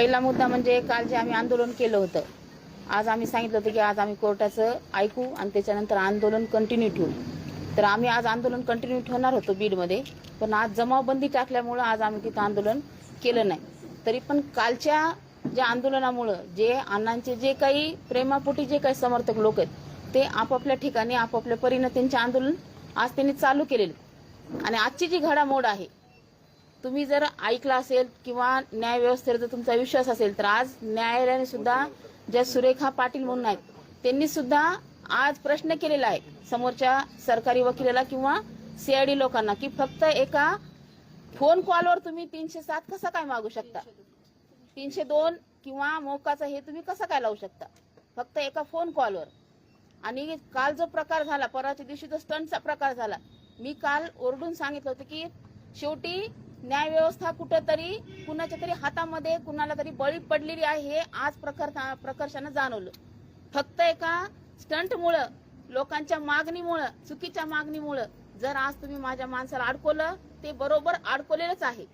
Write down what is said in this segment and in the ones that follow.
पहिला मुद्दा म्हणजे काल जे आम्ही आंदोलन केलं होतं आज आम्ही सांगितलं होतं की आज आम्ही कोर्टाचं ऐकू आणि त्याच्यानंतर आंदोलन कंटिन्यू ठेवू. तर आम्ही आज आंदोलन कंटिन्यू ठेवणार होतो बीडमध्ये पण आज जमावबंदी टाकल्यामुळं आज आम्ही तिथं आंदोलन केलं नाही. तरी पण कालच्या ज्या आंदोलनामुळं जे अण्णांचे जे काही प्रेमापोटी जे काही समर्थक लोक आहेत ते आपापल्या ठिकाणी आपापल्या परीनं त्यांचे आंदोलन आज त्यांनी चालू केलेले. आणि आजची जी घडामोड आहे तुम्ही जर ऐकलं असेल किंवा न्याय व्यवस्थेवर जर तुमचा विश्वास असेल तर आज न्यायालयाने सुद्धा ज्या सुरेखा पाटील म्हणून आहेत त्यांनी सुद्धा आज प्रश्न केलेला आहे समोरच्या सरकारी वकिलाला किंवा सीआयडी लोकांना की फक्त एका फोन कॉलवर तुम्ही तीनशे सात कसा काय मागू शकता? तीनशे दोन किंवा मोकाचा हे तुम्ही कसं काय लावू शकता? फक्त एका फोन कॉलवर. आणि काल जो प्रकार झाला परवाच्या दिवशी जो स्टंटचा प्रकार झाला मी काल ओरडून सांगितलं होतं की शेवटी न्याय व्यवस्था कुठंतरी कुणाच्या तरी हातामध्ये कुणाला तरी बळी पडलेली आहे हे आज प्रकर प्रकर्षानं जाणवलं. फक्त एका स्टंटमुळं लोकांच्या मागणीमुळं चुकीच्या मागणीमुळं जर आज तुम्ही माझ्या माणसाला अडकवलं ते बरोबर अडकवलेलंच आहे.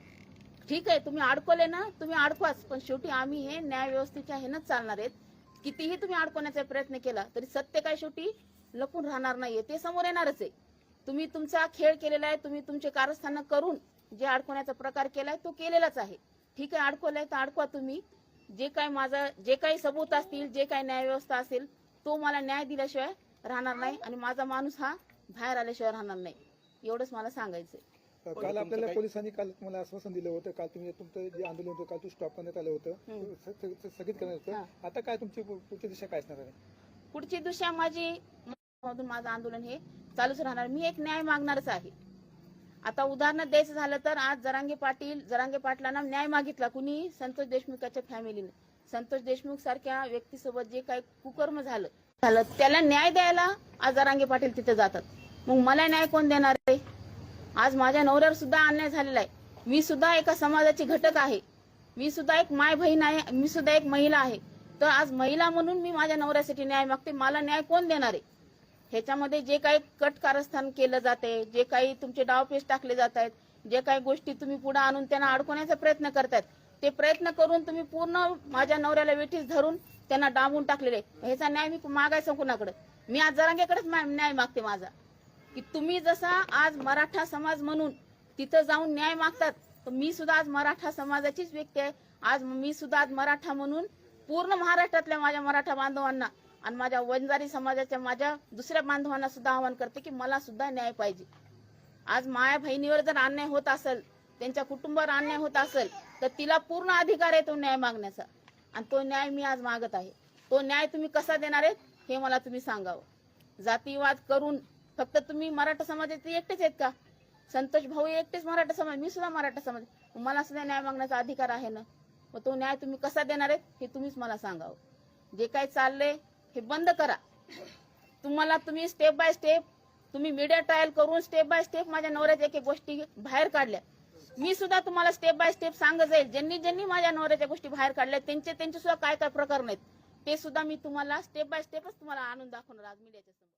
ठीक आहे तुम्ही अडकवले ना तुम्ही अडकवाच पण शेवटी आम्ही हे न्याय व्यवस्थेच्या हेनच चालणार आहेत. कितीही तुम्ही अडकवण्याचा प्रयत्न केला तरी सत्य काय शेवटी? लपून राहणार नाहीये ते समोर येणारच आहे. तुम्ही तुमचा खेळ केलेला आहे तुम्ही तुमचे कारस्थानं करून जे अडकवण्याचा प्रकार केलाय तो केलेलाच आहे. ठीक आहे अडकवलाय तर अडकवा तुम्ही. जे काय माझं जे काही सबूत असतील जे काही न्याय व्यवस्था असेल तो मला न्याय दिल्याशिवाय राहणार नाही आणि माझा माणूस हा बाहेर आल्याशिवाय राहणार नाही. एवढंच मला सांगायचंय. काल आपल्याला पोलिसांनी काल तुम्हाला आश्वासन दिलं होतं. काल तुम्ही तुमचं जे आंदोलन होतं काल तू स्टॉप करण्यात आलं होतं. स्थगित करण्यात. होतं. आता काय तुमची पुढची दिशा काय असणार आहे? पुढची दिशा माझी माझं आंदोलन हे चालूच राहणार. मी एक न्याय मागणारच आहे. आता उदाहरण द्यायचं झालं तर आज जरांगे पाटील जरांगे पाटलांना न्याय मागितला. कुणी संतोष देशमुखाच्या फॅमिलीने संतोष देशमुख सारख्या व्यक्तीसोबत जे काही कुकर्म झालं झालं त्याला न्याय द्यायला आज जरांगे पाटील तिथे जातात. मग मला न्याय कोण देणार आहे? आज माझ्या नवऱ्यावर सुद्धा अन्याय झालेला आहे. मी सुद्धा एका समाजाची घटक आहे. मी सुद्धा एक माय बहीण आहे मी सुद्धा एक महिला आहे. तर आज महिला म्हणून मी माझ्या नवऱ्यासाठी न्याय मागते. मला न्याय कोण देणार आहे? ह्याच्यामध्ये जे काही कट कारस्थान केलं जाते जे काही तुमचे डावपेच टाकले जात आहेत जे काही गोष्टी तुम्ही पुढे आणून त्यांना अडकवण्याचा प्रयत्न करतायत ते प्रयत्न करून तुम्ही पूर्ण माझ्या नवऱ्याला वेठीस धरून त्यांना डांबून टाकलेले ह्याचा न्याय मी मागायचा कुणाकडे मी आज जरांगेकडेच मा- न्याय मागते माझा. की तुम्ही जसा आज मराठा समाज म्हणून तिथं जाऊन न्याय मागतात तर मी सुद्धा आज मराठा समाजाचीच व्यक्ती आहे. आज मी सुद्धा आज मराठा म्हणून पूर्ण महाराष्ट्रातल्या माझ्या मराठा बांधवांना आणि माझ्या वंजारी समाजाच्या माझ्या दुसऱ्या बांधवांना सुद्धा आवाहन करते की मला सुद्धा न्याय पाहिजे. आज माया बहिणीवर जर अन्याय होत असेल त्यांच्या कुटुंबावर अन्याय होत असेल तर तिला पूर्ण अधिकार आहे तो न्याय मागण्याचा. आणि तो न्याय मी आज मागत आहे. तो न्याय तुम्ही कसा देणार आहेत हे मला तुम्ही सांगावं. जातीवाद करून फक्त तुम्ही मराठा समाजाचे एकटेच आहेत का? संतोष भाऊ एकटेच मराठा समाज मी सुद्धा मराठा समाज. मला सुद्धा न्याय मागण्याचा अधिकार आहे ना? मग तो न्याय तुम्ही कसा देणार आहेत हे तुम्हीच मला सांगावं. जे काही चाललंय हे बंद करा. तुम्हाला तुम्ही स्टेप बाय स्टेप तुम्ही मीडिया ट्रायल करून स्टेप बाय स्टेप माझ्या नवऱ्याच्या एक गोष्टी बाहेर काढल्या. मी सुद्धा तुम्हाला स्टेप बाय स्टेप सांगत जाईल. ज्यांनी ज्यांनी माझ्या नवऱ्याच्या गोष्टी बाहेर काढल्या त्यांचे त्यांचे सुद्धा काय काय प्रकरण आहेत ते सुद्धा मी तुम्हाला स्टेप बाय स्टेपच तुम्हाला आणून दाखवणार आज मीडियाच्या समोर.